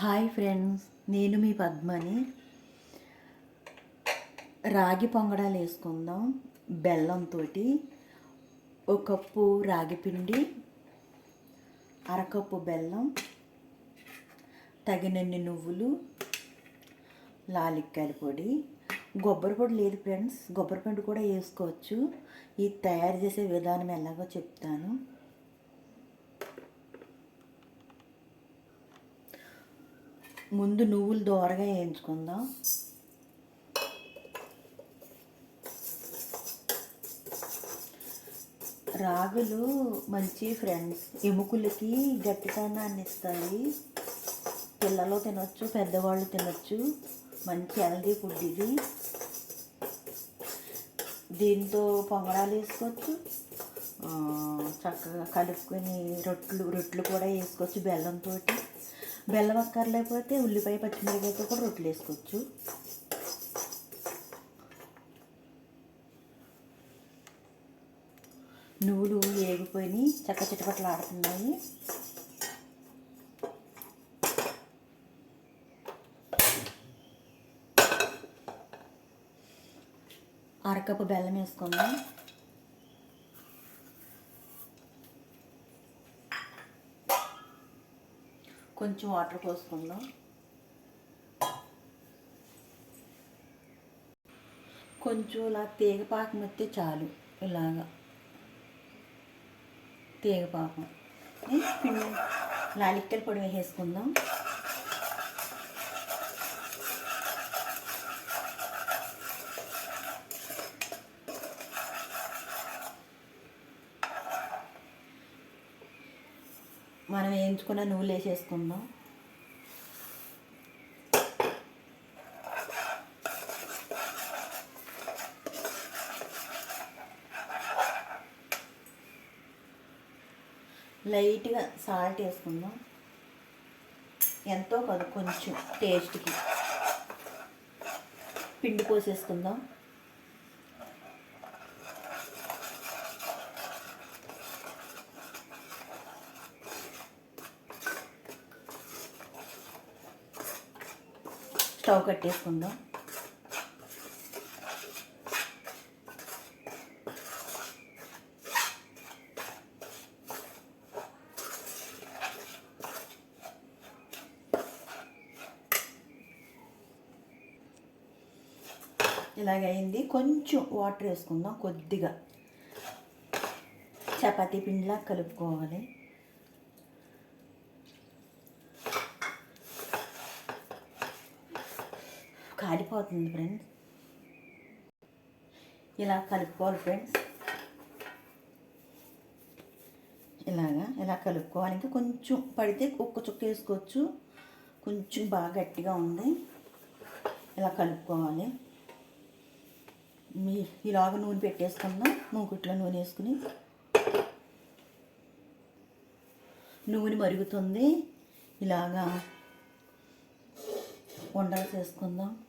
Hi friends నేను మీ పద్మని. రాగి పొంగడాలు వేసుకుందాం బెల్లంతో ఒక కప్పు రాగి పిండి అరకప్పు బెల్లం తగినన్ని నువ్వులు లాలిక్కాయల పొడి. కొబ్బరి పొడి లేదు ఫ్రెండ్స్ కొబ్బరి పిండి కూడా వేసుకోవచ్చు. ఇది తయారు చేసే విధానం ఎలాగో చెప్తాను. ముందు నువ్వులు దోరగా వేయించుకుందాం. రాగులు మంచి ఫ్రెండ్స్ ఎముకలకి గట్టితనాన్ని ఇస్తాయి. పిల్లలు తినొచ్చు పెద్దవాళ్ళు తినొచ్చు. మంచి హెల్దీ ఫుడ్ ఇది. దీంతో పొంగడాలు వేసుకోవచ్చు. చక్కగా కలుపుకొని రొట్లు రొట్లు కూడా వేసుకోవచ్చు బెల్లంతో బెల్లం అక్కర్లేకపోతే ఉల్లిపాయ పచ్చిమిరపకాయతో కూడా రొట్టెలు వేసుకోవచ్చు. నువ్వులు ఏగిపోయి చక్క చిటపట్లు ఆడుతున్నాయి. అరకప్పు బెల్లం వేసుకుందాం. కొంచెం వాటర్ పోసుకుందాం. కొంచెం ఇలా తీగ పాకం చాలు ఇలాగా. తీగ పాకం. పిండి లాలిక్కల పొడి వేసేసుకుందాం. మనం వేయించుకున్న నువ్వులు వేసేసుకుందాం. లైట్గా సాల్ట్ వేసుకుందాం. ఎంతో కొంచెం టేస్ట్కి. పిండి పోసేసుకుందాం. స్టవ్ కట్టేసుకుందాం. ఇలాగైంది. కొంచెం వాటర్ వేసుకుందాం కొద్దిగా. చపాతీ పిండిలా కలుపుకోవాలి. కాలిపోతుంది ఫ్రెండ్స్ ఇలా కలుపుకోవాలి ఫ్రెండ్స్ ఇలాగా ఇలా కలుపుకోవాలి. ఇంకా కొంచెం పడితే ఒక్క చుక్క వేసుకోవచ్చు. కొంచెం బాగా గట్టిగా ఉంది. ఇలా కలుపుకోవాలి. మీ ఇలాగ నూనె పెట్టేసుకుందాం. మూకుట్లో నూనె వేసుకుని. నూనె మరుగుతుంది. ఇలాగా ఉండలు చేసుకుందాం.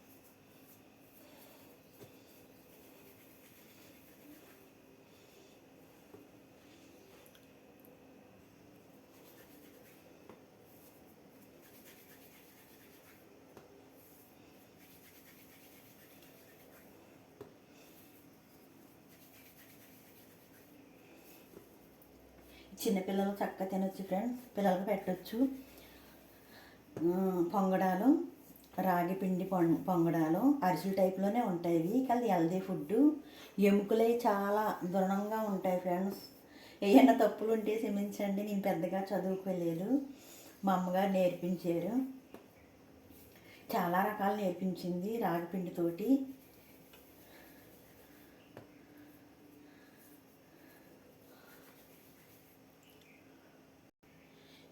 చిన్నపిల్లలు చక్కగా తినొచ్చు ఫ్రెండ్స్ పిల్లలకు పెట్టొచ్చు. పొంగడాలు రాగి పిండి పొం పొంగడాలు అరిసెల టైప్లోనే ఉంటాయి ఇవి. కానీ హెల్దీ ఫుడ్ ఎముకలే చాలా దృఢంగా ఉంటాయి ఫ్రెండ్స్ ఏమైనా తప్పులు ఉంటే క్షమించండి నేను పెద్దగా చదువుకోలేదు. మా అమ్మగారు నేర్పించారు. చాలా రకాలు నేర్పించింది రాగి పిండితోటి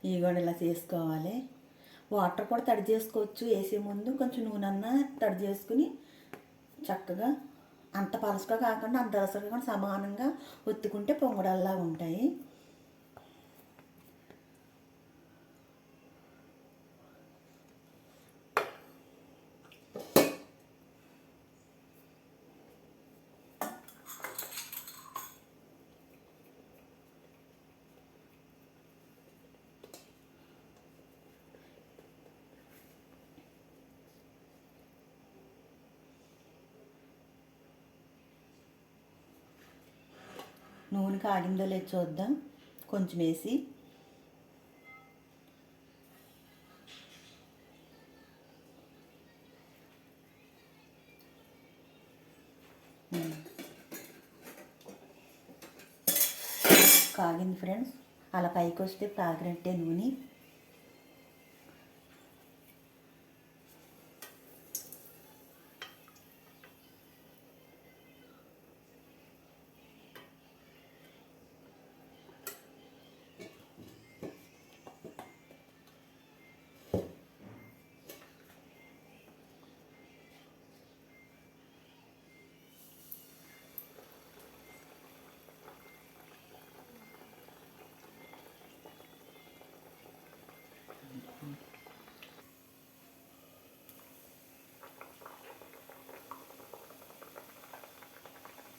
ఇవి కూడా ఇలా చేసుకోవాలి. వాటర్ కూడా తడి చేసుకోవచ్చు. వేసే ముందు కొంచెం నూనె తడి చేసుకుని చక్కగా అంత పలసగా కాకుండా అంత అలసగా సమానంగా ఒత్తుకుంటే పొంగడల్లా ఉంటాయి. నూనె కాగిందో లేదు చూద్దాం. కొంచెం వేసి. కాగింది ఫ్రెండ్స్. అలా పైకి వస్తే కాగినట్టే నూనె.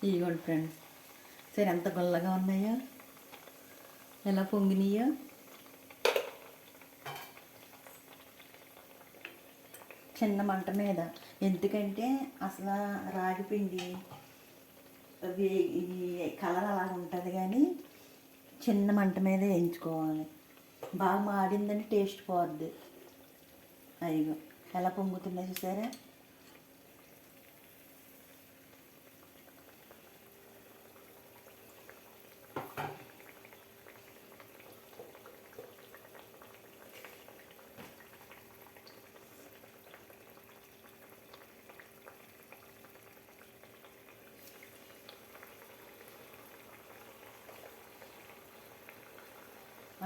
ఇదిగోండి ఫ్రెండ్స్ సరే ఎంత గుల్లగా ఉన్నాయో? ఎలా పొంగినాయో? చిన్న మంట మీద. ఎందుకంటే అసలు రాగిపిండి ఈ కలర్ అలా ఉంటుంది కానీ చిన్న మంట మీద వేయించుకోవాలి. బాగా మాడిందని టేస్ట్ పోద్ది. అయ్యో ఎలా పొంగుతున్నాయి చూసారా?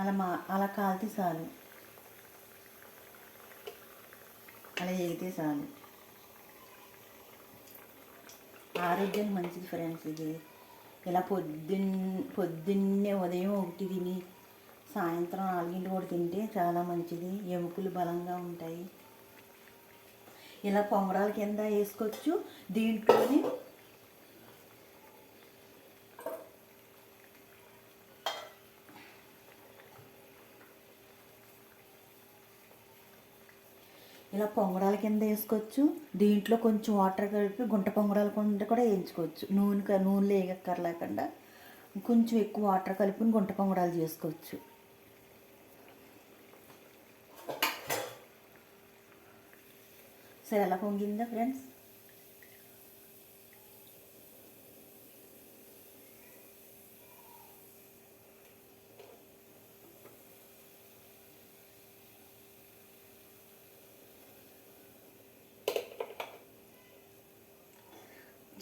అలా మా అలా కాలితే చాలు. అలా ఎగితే చాలు. ఆరోగ్యానికి మంచిది ఫ్రెండ్స్ ఇది. ఇలా పొద్దున్న పొద్దున్నే ఉదయం ఒకటి తిని సాయంత్రం నాలుగింటి కూడా తింటే చాలా మంచిది. ఎముకలు బలంగా ఉంటాయి. ఇలా పొంగడాల కింద వేసుకోవచ్చు. దీంట్లోనే ఇలా పొంగడాల కింద వేసుకోవచ్చు. దీంట్లో కొంచెం వాటర్ కలిపి గుంట పొంగడాల కింద కూడా వేయించుకోవచ్చు. నూనె క- నూనెలో వేయక్కర్లేకుండా కొంచెం ఎక్కువ వాటర్ కలిపి గుంట పొంగడాలు చేసుకోవచ్చు. సరే ఎలా పొంగిందా ఫ్రెండ్స్?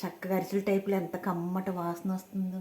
చక్కగా అరిసెల టైపులో ఎంత కమ్మట వాసన వస్తుందో.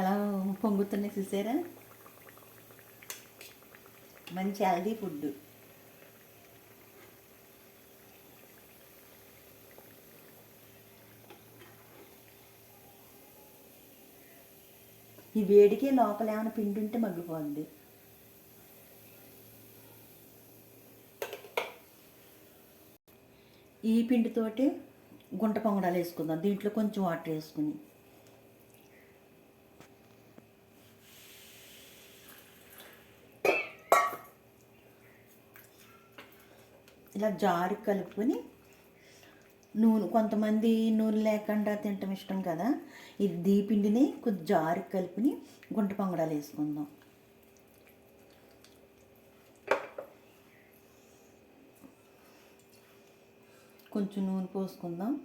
ఎలా పొంగుతున్నాయి చూసారా? మంచి హెల్దీ ఫుడ్ ఈ వేడికి లోపల ఏమైనా పిండి ఉంటే మగ్గిపోద్ది. ఈ పిండితోటి గుంట పొంగడాలు వేసుకుందాం. దీంట్లో కొంచెం వాటర్ వేసుకుని. ఇలా జారి కలుపుకొని నూనె కొంతమంది నూనె లేకుండా తినటం ఇష్టం కదా. ఇది దీపిండిని కొద్ది జారి కలుపుని గుంట పొంగడాలు వేసుకుందాం. కొంచెం నూనె పోసుకుందాం.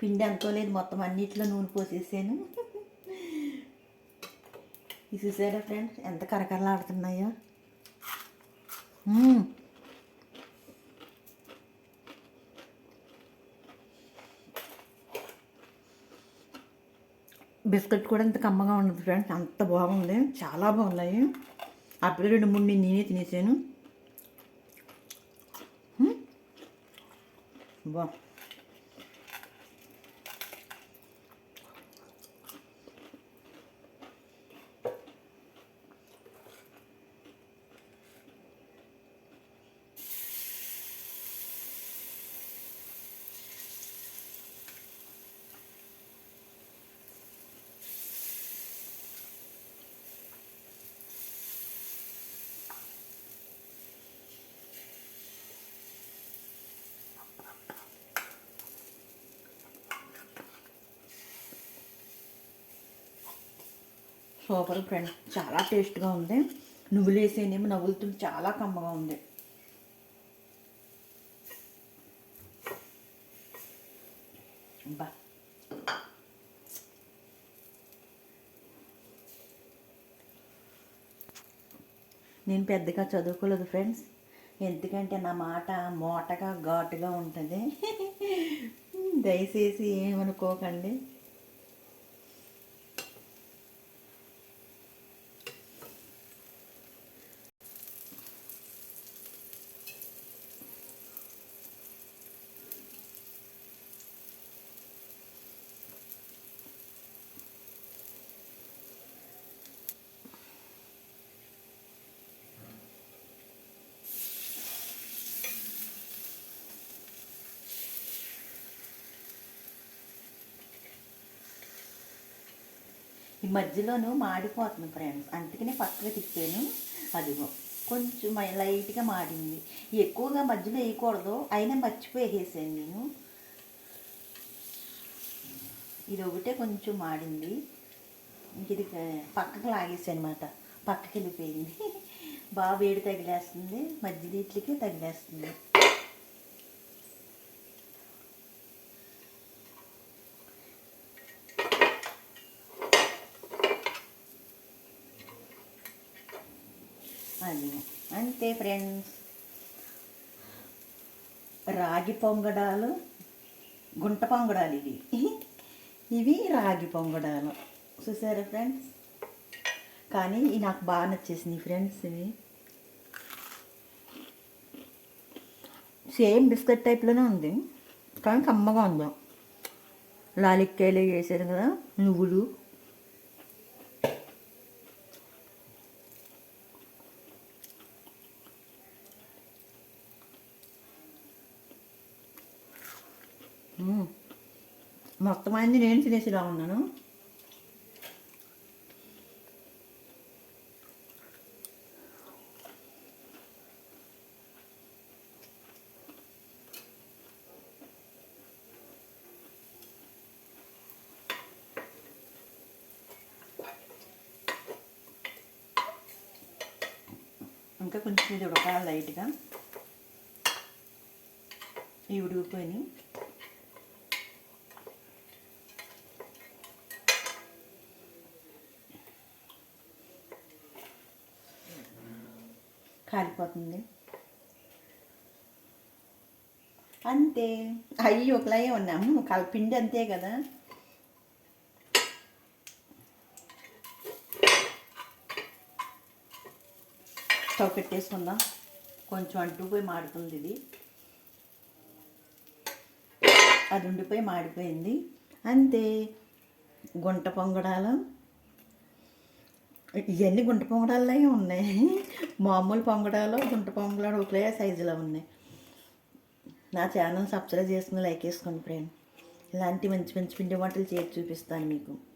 పిండి అనుకోలేదు మొత్తం అన్నిట్లో నూనె పోసేసాను. ఇది చూసారా ఫ్రెండ్స్ ఎంత కరకరలాడుతున్నాయో. బిస్కెట్ కూడా ఇంత కమ్మగా ఉండదు ఫ్రెండ్స్. అంత బాగుంది. చాలా బాగున్నాయి. అప్పుడు రెండు మూడు నేను నేనే తినేసాను. బా. Super friend. చాలా టేస్ట్గా ఉంది. నువ్వులు వేసేనేమో నవ్వులతో చాలా కమ్మగా ఉంది. బా. నేను పెద్దగా చదువుకోలేదు ఫ్రెండ్స్. ఎందుకంటే నా మాట మోటగా ఘాటుగా ఉంటుంది. దయచేసి ఏమనుకోకండి. ఈ మధ్యలోనూ మాడిపోతుంది ఫ్రెండ్స్. అందుకనే పక్కకు తిప్పాను. అదిగో కొంచెం లైట్గా మాడింది. ఎక్కువగా మధ్యలో వేయకూడదు. అయినా మర్చిపోయి వేసాను నేను. ఇది ఒకటే కొంచెం మాడింది. ఇది పక్కకు లాగేసాను అనమాట పక్కకి వెళ్ళిపోయింది బాగా వేడి తగిలేస్తుంది. మధ్య నీటికి తగిలేస్తుంది. అది అంతే ఫ్రెండ్స్. రాగి పొంగడాలు గుంట పొంగడాలు ఇవి. ఇవి రాగి పొంగడాలు. చూసారా ఫ్రెండ్స్? కానీ ఇవి నాకు బాగా నచ్చేసింది ఫ్రెండ్స్ ఇవి. సేమ్ బిస్కెట్ టైప్లోనే ఉంది. కానీ కమ్మగా ఉందాం. లాలిక్కాయలు వేసారు కదా నువ్వులు మొత్తం అయింది నేను తినేసిలా ఉన్నాను ఇంకా కొంచెం ఇది ఉడకాలి లైట్గా. ఇవి ఉడికిపోయినాయి. కాలిపోతుంది. అంతే. అయ్యి ఒకలాగే ఉన్నాము కలిపిండి అంతే కదా. స్టవ్ పెట్టేసుకుందాం. కొంచెం అంటుపోయి మాడుతుంది ఇది. అది ఉండిపోయి మాడిపోయింది. అంతే. గుంట పొంగడాలు. ఇవన్నీ గుంట పొంగడాలే ఉన్నాయి. మామూలు పొంగడాలు గుంట పొంగడాలు ఒకే సైజులో ఉన్నాయి. నా ఛానల్ సబ్స్క్రైబ్ చేసుకుని లైక్ వేసుకోండి ఫ్రెండ్. ఇలాంటి మంచి మంచి పిండి వంటలు చేసి చూపిస్తాను మీకు.